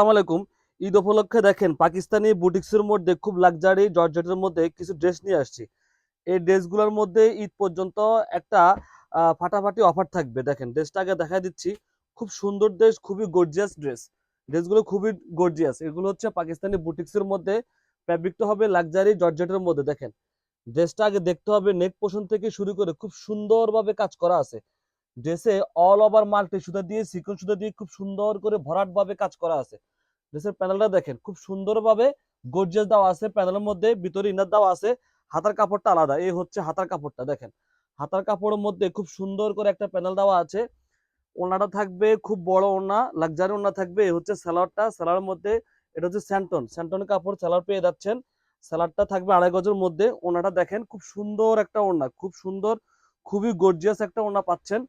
আসসালামু আলাইকুম। ঈদ উপলক্ষে দেখেন পাকিস্তানি বুটিক্সের মধ্যে খুব লাক্সারি জর্জেটের মধ্যে কিছু ড্রেস নিয়ে আসছি। এই ড্রেসগুলোর মধ্যে ঈদ পর্যন্ত একটা ফাটাফাটি অফার থাকবে। দেখেন ড্রেসটা আগে দেখা দিচ্ছি। খুব সুন্দর ড্রেস খুবই গর্জিয়াস ড্রেস ড্রেসগুলো খুবই গর্জিয়াস এগুলো হচ্ছে পাকিস্তানি বুটিক্সের মধ্যে ফ্যাব্রিকটা হবে লাক্সারি জর্জেটের মধ্যে। দেখেন ড্রেসটা আগে দেখতে হবে। নেক পোষণ থেকে শুরু করে খুব সুন্দরভাবে কাজ করা আছে। ড্রেসে অল ওভার মাল্টি সুতা দিয়ে সিকন সুতা দিয়ে খুব সুন্দর করে ভরাট ভাবে কাজ করা আছে। ড্রেসের প্যানেলটা দেখেন, খুব সুন্দরভাবে গর্জিয়াস দেওয়া আছে। প্যানেলের মধ্যে ভিতরে ইনার দেওয়া আছে। হাতার কাপড়টা আলাদা, এই হচ্ছে হাতার কাপড়টা, দেখেন। হাতার কাপড়ের মধ্যে খুব সুন্দর করে একটা প্যানেল দেওয়া আছে। ওনাটা থাকবে খুব বড় ওনা লাক্সারি ওনা থাকবে, এই হচ্ছে স্যালাডটা স্যালাডের মধ্যে, এটা হচ্ছে স্যান্টন স্যান্টন কাপড় স্যালাড পেয়ে যাচ্ছেন। স্যালাডটা থাকবে আড়াই গজের মধ্যে। ওনাটা দেখেন, খুব সুন্দর একটা ওনা খুব সুন্দর, খুবই গর্জিয়াস একটা ওনা পাচ্ছেন।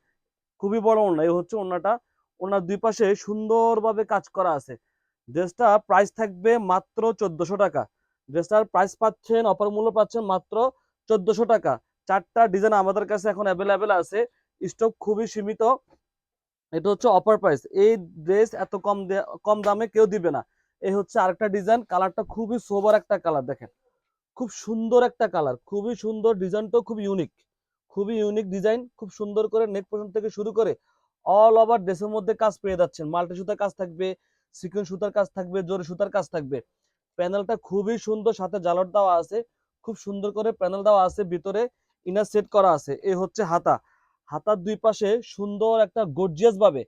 খুবই বড় ওনা এই হচ্ছে ওনাটা ওনার দুই পাশে সুন্দরভাবে কাজ করা আছে। ড্রেসটা প্রাইস থাকবে মাত্র চোদ্দশো টাকা। ড্রেসটার প্রাইস পাচ্ছেন অফার মূল্য পাচ্ছেন মাত্র চোদ্দশো টাকা। চারটা ডিজাইন আমাদের কাছে এখন অ্যাভেলেবেল আছে। স্টক খুবই সীমিত। এটা হচ্ছে অপার প্রাইস এই ড্রেস এত কম কম দামে কেউ দিবে না। এই হচ্ছে আরেকটা ডিজাইন কালারটা খুবই সোবার একটা কালার দেখেন। খুব সুন্দর একটা কালার খুবই সুন্দর ডিজাইনটাও খুব ইউনিক খুবই ইউনিক ডিজাইন খুব সুন্দর করে নেক পর্যন্ত থেকে শুরু করে অল ওভার ড্রেসের মধ্যে কাজ পেয়ে যাচ্ছেন। মাল্টি সুতার কাজ থাকবে সিকুয়েন্স সুতার কাজ থাকবে, জোরে সুতার কাজ থাকবে। প্যানেলটা খুবই সুন্দর, সাথে জালট দেওয়া আছে, খুব সুন্দর করে প্যানেল দেওয়া আছে, ভিতরে ইনার সেট করা আছে, এই হচ্ছে হাতা। হাতার দুই পাশে সুন্দর একটা গর্জিয়াস ভাবে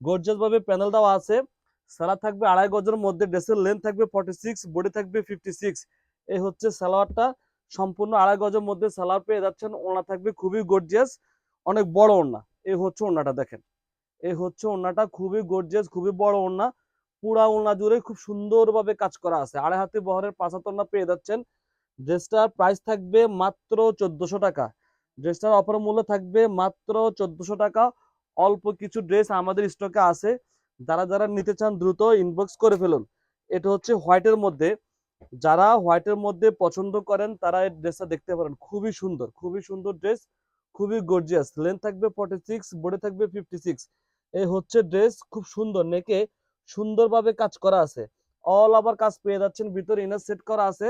গর্জিয়াস ভাবে প্যানেল দেওয়া আছে। সালা থাকবে আড়াই গজের মধ্যে ড্রেসের লেন্থ থাকবে ফর্টি সিক্স বডি থাকবে ফিফটি সিক্স এই হচ্ছে সালোয়ারটা সম্পূর্ণ আড়াই গজের মধ্যে সালোয়ার পেয়ে যাচ্ছেন। ওনা থাকবে খুবই গর্জিয়াস অনেক বড় ওনা এই হচ্ছে ওনাটা দেখেন। এই হচ্ছে ওনাটা খুবই গর্জিয়াস খুবই বড় ওনা পুরা ওনা জুড়ে খুব সুন্দরভাবে কাজ করা আছে। আড়াই হাতে বহরের পাঁচাত্তর ওনা পেয়ে যাচ্ছেন। ড্রেসটার প্রাইস থাকবে মাত্র চোদ্দশো টাকা। ড্রেসটার অফার মূল্য থাকবে মাত্র চোদ্দশো টাকা। অল্প কিছু ড্রেস আমাদের স্টকে আছে। যারা যারা নিতে চান দ্রুত ইনবক্স করে ফেলুন। এটা হচ্ছে হোয়াইটের মধ্যে। যারা হোয়াইটের মধ্যে পছন্দ করেন, তারা এই ড্রেসটা দেখতে পারেন। খুবই সুন্দর খুবই সুন্দর ড্রেস, খুবই গর্জিয়াস লেন্থ থাকবে ফর্টি সিক্স বডি থাকবে ফিফটি সিক্স এই হচ্ছে ড্রেস, খুব সুন্দর নেকে সুন্দরভাবে কাজ করা আছে। অল আবার কাজ পেয়ে যাচ্ছেন, ভিতরে ইনার সেট করা আছে।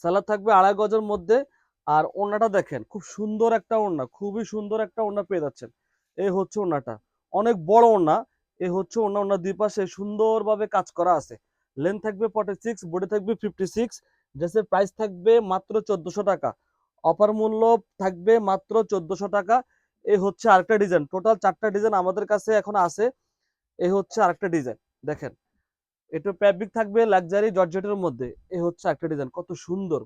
সালাদ থাকবে আড়াই গজের মধ্যে। আর ওনাটা দেখেন, খুব সুন্দর একটা ওড়না, খুবই সুন্দর একটা ওড়না পেয়ে যাচ্ছেন। এই হচ্ছে ওনাটা অনেক বড় ওড়না এই হচ্ছে ওড়না ওনার দুই পাশে সুন্দরভাবে কাজ করা আছে। লেন্থ থাকবে ফর্টি সিক্স বডি থাকবে ফিফটি সিক্স ড্রেসের প্রাইস থাকবে মাত্র চোদ্দশো টাকা। অফার মূল্য থাকবে মাত্র চোদ্দশো টাকা। এই হচ্ছে আরেকটা ডিজাইন টোটাল চারটা ডিজাইন আমাদের কাছে এখন আছে। এই হচ্ছে আরেকটা ডিজাইন দেখেন, এটা ফ্যাব্রিক থাকবে লাক্সারি জর্জেটের মধ্যে। এই হচ্ছে একটা ডিজাইন কত সুন্দর।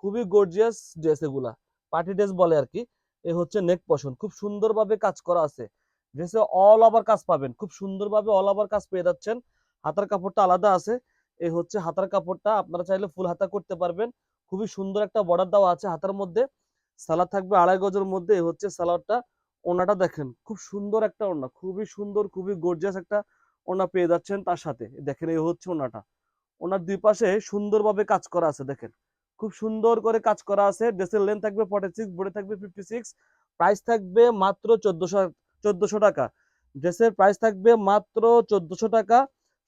খুবই গর্জিয়াস ড্রেস এগুলা। পার্টি ড্রেস বলে আর কি। এ হচ্ছে নেক পশন খুব সুন্দরভাবে কাজ করা আছে। ড্রেসে অল ওভার কাজ পাবেন। খুব সুন্দরভাবে অল ওভার কাজ পেয়ে যাচ্ছেন। হাতার কাপড়টা আলাদা আছে। এই হচ্ছে হাতার কাপড়টা আপনারা চাইলে ফুল হাতা করতে পারবেন। খুবই সুন্দর একটা বর্ডার দেওয়া আছে হাতার মধ্যে। সালাদ থাকবে আড়াই গজের মধ্যে। এই হচ্ছে সালোয়ারটা ওনাটা দেখেন, খুব সুন্দর একটা ওনা খুবই সুন্দর, খুবই গর্জিয়াস একটা ওনা পেয়ে যাচ্ছেন তার সাথে। দেখেন এই হচ্ছে ওনাটা ওনার দুই পাশে সুন্দরভাবে কাজ করা আছে, দেখেন। খুব সুন্দর করে কাজ করা আছে। ড্রেসের লেন্থ থাকবে ফর্টি সিক্স বডি থাকবে ফিফটি সিক্স প্রাইস থাকবে মাত্র চোদ্দশো চোদ্দশো টাকা। ড্রেসের প্রাইস থাকবে মাত্র চোদ্দশো টাকা।